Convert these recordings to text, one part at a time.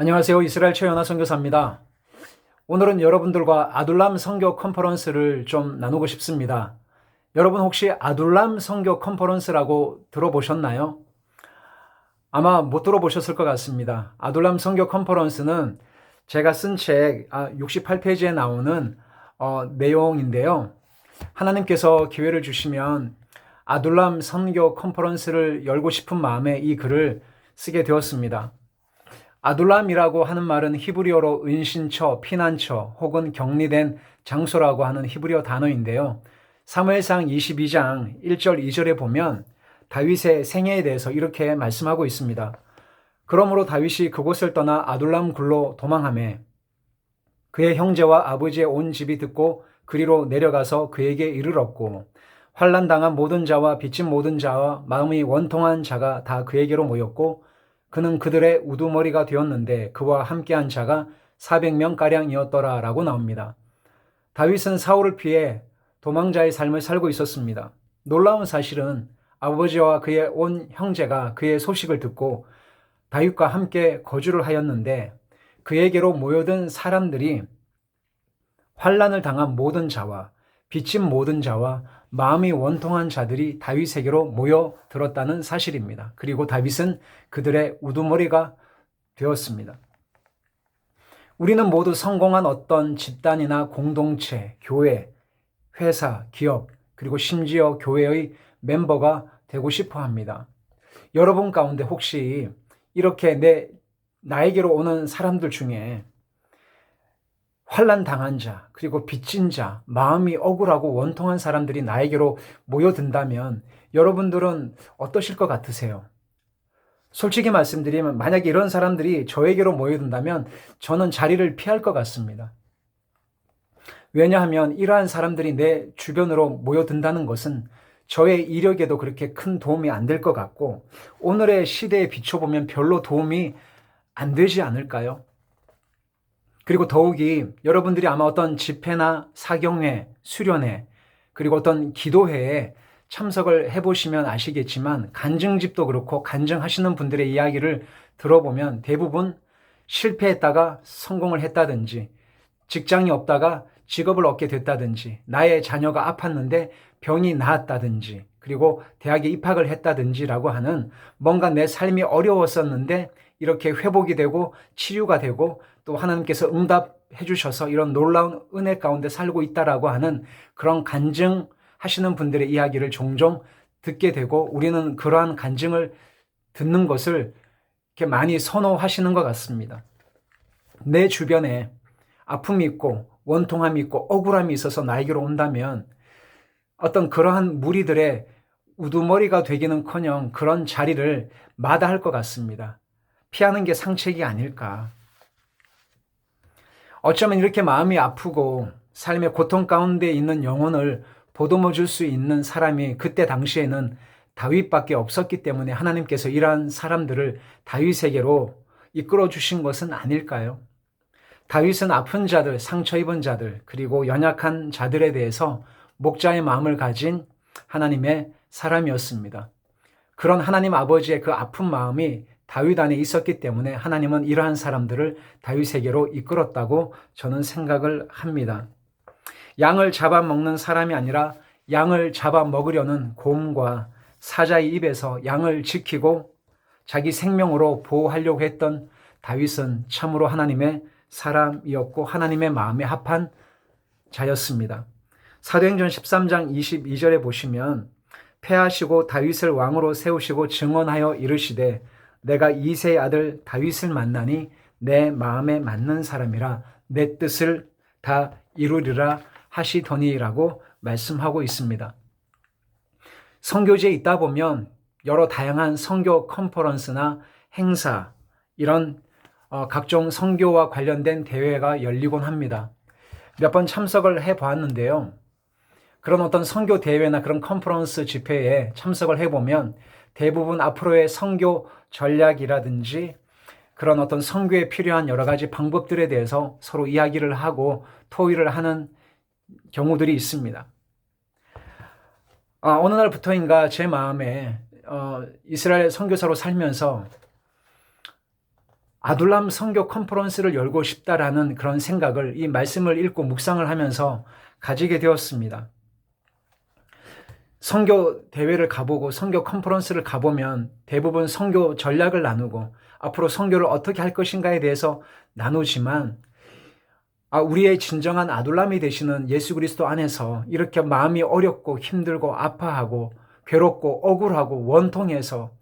안녕하세요. 이스라엘 최연아 선교사입니다. 오늘은 여러분들과 아둘람 선교 컨퍼런스를 좀 나누고 싶습니다. 여러분 혹시 아둘람 선교 컨퍼런스라고 들어보셨나요? 아마 못 들어보셨을 것 같습니다. 아둘람 선교 컨퍼런스는 제가 쓴 책 68페이지에 나오는 어, 내용인데요. 하나님께서 기회를 주시면 아둘람 선교 컨퍼런스를 열고 싶은 마음에 이 글을 쓰게 되었습니다. 아둘람이라고 하는 말은 히브리어로 은신처, 피난처 혹은 격리된 장소라고 하는 히브리어 단어인데요. 사무엘상 22장 1절 2절에 보면 다윗의 생애에 대해서 이렇게 말씀하고 있습니다. 그러므로 다윗이 그곳을 떠나 아둘람 굴로 도망하매 그의 형제와 아버지의 온 집이 듣고 그리로 내려가서 그에게 이르렀고 환란 당한 모든 자와 빚진 모든 자와 마음이 원통한 자가 다 그에게로 모였고 그는 그들의 우두머리가 되었는데 그와 함께한 자가 400명 가량이었더라 라고 나옵니다. 다윗은 사울을 피해 도망자의 삶을 살고 있었습니다. 놀라운 사실은 아버지와 그의 온 형제가 그의 소식을 듣고 다윗과 함께 거주를 하였는데 그에게로 모여든 사람들이 환란을 당한 모든 자와 빚진 모든 자와 마음이 원통한 자들이 다윗에게로 모여 들었다는 사실입니다. 그리고 다윗은 그들의 우두머리가 되었습니다. 우리는 모두 성공한 어떤 집단이나 공동체, 교회, 회사, 기업, 그리고 심지어 교회의 멤버가 되고 싶어 합니다. 여러분 가운데 혹시 이렇게 내, 나에게로 오는 사람들 중에 환란 당한 자, 그리고 빚진 자, 마음이 억울하고 원통한 사람들이 나에게로 모여든다면 여러분들은 어떠실 것 같으세요? 솔직히 말씀드리면 만약에 이런 사람들이 저에게로 모여든다면 저는 자리를 피할 것 같습니다. 왜냐하면 이러한 사람들이 내 주변으로 모여든다는 것은 저의 이력에도 그렇게 큰 도움이 안 될 것 같고 오늘의 시대에 비춰보면 별로 도움이 안 되지 않을까요? 그리고 더욱이 여러분들이 아마 어떤 집회나 사경회, 수련회, 그리고 어떤 기도회에 참석을 해보시면 아시겠지만 간증집도 그렇고 간증하시는 분들의 이야기를 들어보면 대부분 실패했다가 성공을 했다든지 직장이 없다가 직업을 얻게 됐다든지 나의 자녀가 아팠는데 병이 나았다든지 그리고 대학에 입학을 했다든지라고 하는 뭔가 내 삶이 어려웠었는데 이렇게 회복이 되고 치유가 되고 또 하나님께서 응답해 주셔서 이런 놀라운 은혜 가운데 살고 있다라고 하는 그런 간증하시는 분들의 이야기를 종종 듣게 되고 우리는 그러한 간증을 듣는 것을 이렇게 많이 선호하시는 것 같습니다. 내 주변에 아픔이 있고 원통함이 있고 억울함이 있어서 나에게로 온다면 어떤 그러한 무리들의 우두머리가 되기는 커녕 그런 자리를 마다할 것 같습니다. 피하는 게 상책이 아닐까. 어쩌면 이렇게 마음이 아프고 삶의 고통 가운데 있는 영혼을 보듬어 줄 수 있는 사람이 그때 당시에는 다윗밖에 없었기 때문에 하나님께서 이러한 사람들을 다윗에게로 이끌어 주신 것은 아닐까요? 다윗은 아픈 자들, 상처 입은 자들, 그리고 연약한 자들에 대해서 목자의 마음을 가진 하나님의 사람이었습니다. 그런 하나님 아버지의 그 아픈 마음이 다윗 안에 있었기 때문에 하나님은 이러한 사람들을 다윗에게로 이끌었다고 저는 생각을 합니다. 양을 잡아먹는 사람이 아니라 양을 잡아먹으려는 곰과 사자의 입에서 양을 지키고 자기 생명으로 보호하려고 했던 다윗은 참으로 하나님의 사람이었고 하나님의 마음에 합한 자였습니다. 사도행전 13장 22절에 보시면 패하시고 다윗을 왕으로 세우시고 증언하여 이르시되 내가 이세의 아들 다윗을 만나니 내 마음에 맞는 사람이라 내 뜻을 다 이루리라 하시더니라고 말씀하고 있습니다. 성교지에 있다 보면 여러 다양한 성교 컨퍼런스나 행사 이런 어, 각종 성교와 관련된 대회가 열리곤 합니다. 몇 번 참석을 해 보았는데요. 그런 어떤 성교 대회나 그런 컨퍼런스 집회에 참석을 해 보면 대부분 앞으로의 성교 전략이라든지 그런 어떤 성교에 필요한 여러 가지 방법들에 대해서 서로 이야기를 하고 토의를 하는 경우들이 있습니다. 아, 어느 날부터인가 제 마음에 어, 이스라엘 선교사로 살면서 아둘람 선교 컨퍼런스를 열고 싶다라는 그런 생각을 이 말씀을 읽고 묵상을 하면서 가지게 되었습니다. 선교 대회를 가보고 선교 컨퍼런스를 가보면 대부분 선교 전략을 나누고 앞으로 선교를 어떻게 할 것인가에 대해서 나누지만 아, 우리의 진정한 아둘람이 되시는 예수 그리스도 안에서 이렇게 마음이 어렵고 힘들고 아파하고 괴롭고 억울하고 원통해서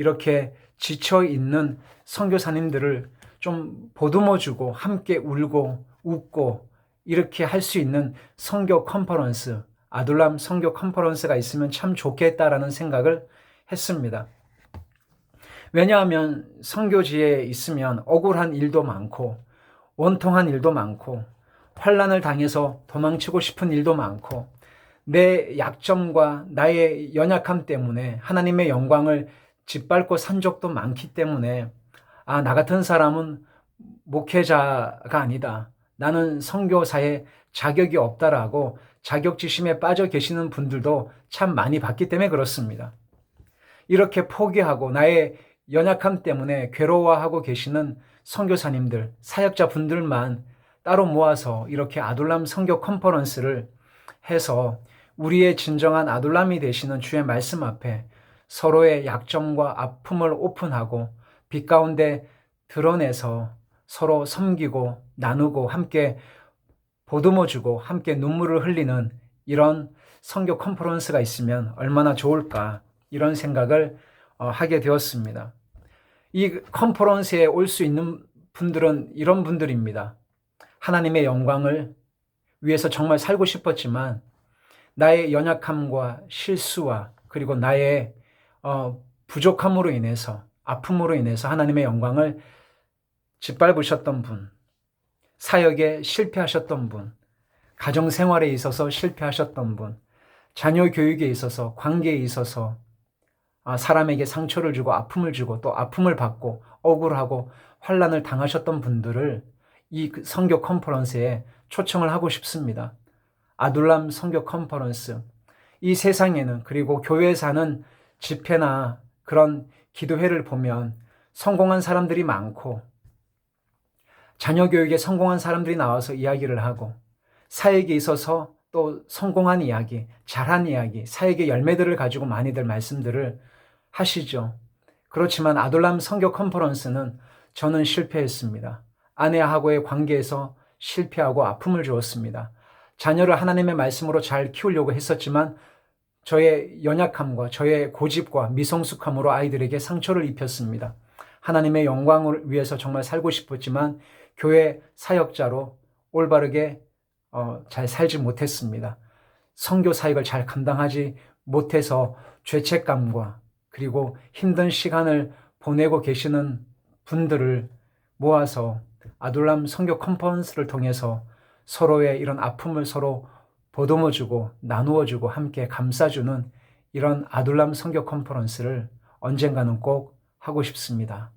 이렇게 지쳐 있는 선교사님들을 좀 보듬어 주고 함께 울고 웃고 이렇게 할 수 있는 선교 컨퍼런스, 아둘람 선교 컨퍼런스가 있으면 참 좋겠다라는 생각을 했습니다. 왜냐하면 선교지에 있으면 억울한 일도 많고 원통한 일도 많고 환란을 당해서 도망치고 싶은 일도 많고 내 약점과 나의 연약함 때문에 하나님의 영광을 짓밟고 산 적도 많기 때문에 아, 나 같은 사람은 목회자가 아니다. 나는 선교사에 자격이 없다라고 자격지심에 빠져 계시는 분들도 참 많이 봤기 때문에 그렇습니다. 이렇게 포기하고 나의 연약함 때문에 괴로워하고 계시는 선교사님들, 사역자 분들만 따로 모아서 이렇게 아둘람 선교 컨퍼런스를 해서 우리의 진정한 아둘람이 되시는 주의 말씀 앞에 서로의 약점과 아픔을 오픈하고 빛 가운데 드러내서 서로 섬기고 나누고 함께 보듬어주고 함께 눈물을 흘리는 이런 선교 컨퍼런스가 있으면 얼마나 좋을까 이런 생각을 어, 하게 되었습니다. 이 컨퍼런스에 올 수 있는 분들은 이런 분들입니다. 하나님의 영광을 위해서 정말 살고 싶었지만 나의 연약함과 실수와 그리고 나의 어, 부족함으로 인해서 아픔으로 인해서 하나님의 영광을 짓밟으셨던 분, 사역에 실패하셨던 분, 가정 생활에 있어서 실패하셨던 분, 자녀 교육에 있어서 관계에 있어서 아, 사람에게 상처를 주고 아픔을 주고 또 아픔을 받고 억울하고 환란을 당하셨던 분들을 이 성교 컨퍼런스에 초청을 하고 싶습니다. 아둘람 성교 컨퍼런스. 이 세상에는 그리고 교회에 사는 집회나 그런 기도회를 보면 성공한 사람들이 많고 자녀 교육에 성공한 사람들이 나와서 이야기를 하고 사역에 있어서 또 성공한 이야기, 잘한 이야기, 사역의 열매들을 가지고 많이들 말씀들을 하시죠. 그렇지만 아둘람 성교 컨퍼런스는 저는 실패했습니다. 아내하고의 관계에서 실패하고 아픔을 주었습니다. 자녀를 하나님의 말씀으로 잘 키우려고 했었지만 저의 연약함과 저의 고집과 미성숙함으로 아이들에게 상처를 입혔습니다. 하나님의 영광을 위해서 정말 살고 싶었지만 교회 사역자로 올바르게 어, 잘 살지 못했습니다. 성교 사역을 잘 감당하지 못해서 죄책감과 그리고 힘든 시간을 보내고 계시는 분들을 모아서 아둘람 성교 컨퍼런스를 통해서 서로의 이런 아픔을 서로 보듬어 주고 나누어 주고 함께 감싸주는 이런 아둘람 성교 컨퍼런스를 언젠가는 꼭 하고 싶습니다.